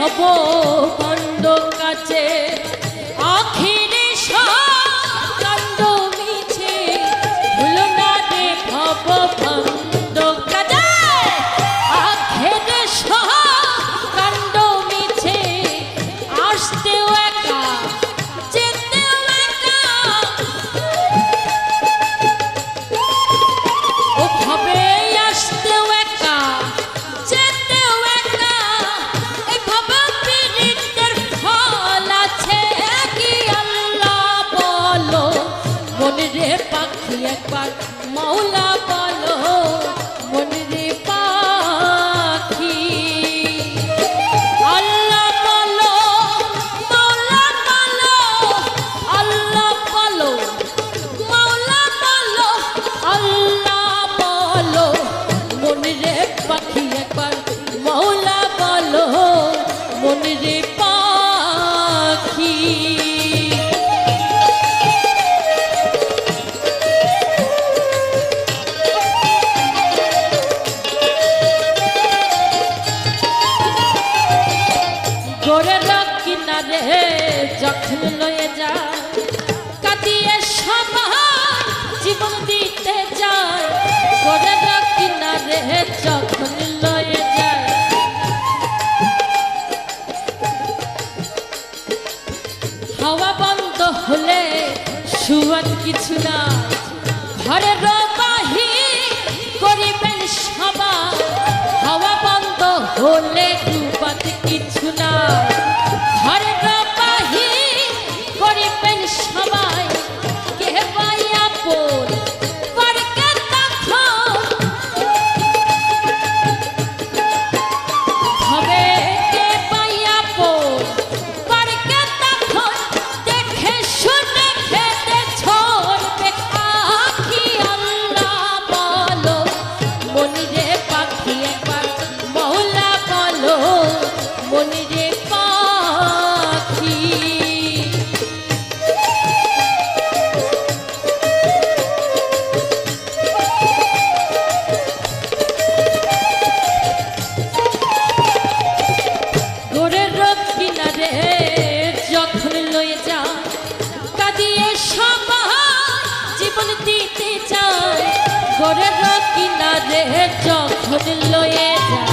হব খণ্ড কাছে। আখিরে সব রে পাখি একবার মৌলা বলো। হে যখন লয়ে যা কাটিয়ে সময় জীবন দিতে যায় করে রাখি না রে যখন লয়ে যায় হাওয়া বন্ধ হলে সুয়াদ কিছু না। ঘরে রবাহি করিবেন সবাই। হাওয়া বন্ধ হলে ডুবাতে কিছু না। করে রকিনা দেহের চোখ লয়ে যায়